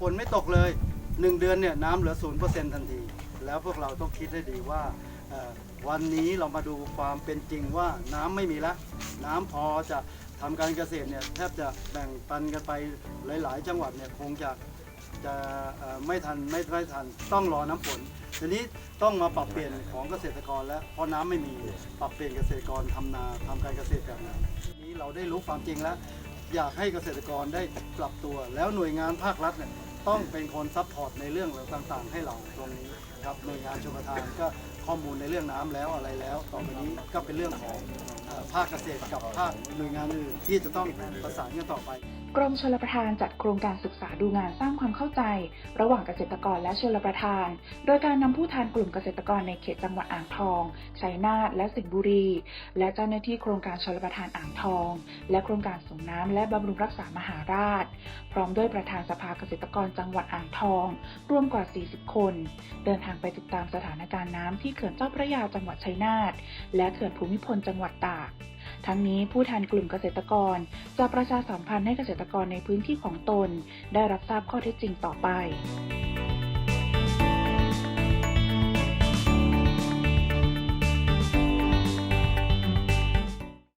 ฝนไม่ตกเลย 1 เดือนเนี่ยน้ำเหลือ0%ทันที แล้วพวกเราต้องคิดให้ดีว่าเอ่อวันนี้เรามาดูความเป็นจริงว่าน้ำไม่มีแล้วน้ำพอจะทำการเกษตรเนี่ยแทบจะแบ่งปันกันไปหลาย ๆ จังหวัดเนี่ยคงจะจะเอ่อไม่ทันไม่ไม่ทันต้องรอน้ำฝนทีนี้ต้องมาปรับเปลี่ยนของเกษตรกรแล้วเพราะน้ำไม่มีปรับเปลี่ยนเกษตรกรทำนาทำการเกษตรแบบนั้นทีนี้เราได้รู้ความจริงแล้ว อยากให้เกษตรกรได้ปรับตัว แล้วหน่วยงานภาครัฐเนี่ย ต้องเป็นคนซัพพอร์ตในเรื่องต่างๆ ให้เราตรงนี้ครับหน่วยงานชมประทานก็ข้อมูลในเรื่องน้ำแล้วอะไรแล้วต่อไปนี้ก็เป็นเรื่องของภาคเกษตรกับภาคหน่วยงานอื่นที่จะต้องประสานกันต่อไป กรมชลประทานจัดโครงการศึกษาดูงานสร้างความเข้าใจ ระหว่างเกษตรกรและชลประทาน โดยการนำผู้แทนกลุ่มเกษตรกรในเขตจังหวัดอ่างทอง ชัยนาท และสิงห์บุรี และเจ้าหน้าที่โครงการชลประทานอ่างทอง และโครงการส่งน้ำและบำรุงรักษามหาราช พร้อมด้วยประธานสภาเกษตรกรจังหวัดอ่างทอง รวมกว่า 40 คน เดินทางไปติดตามสถานการณ์น้ำที่เขื่อนเจ้าพระยาจังหวัดชัยนาทและเขื่อนภูมิพลจังหวัดตาก ทั้งนี้ผู้แทนกลุ่มเกษตรกร จะประชาสัมพันธ์ให้เกษตรกรในพื้นที่ของตน ได้รับทราบข้อเท็จจริงต่อไป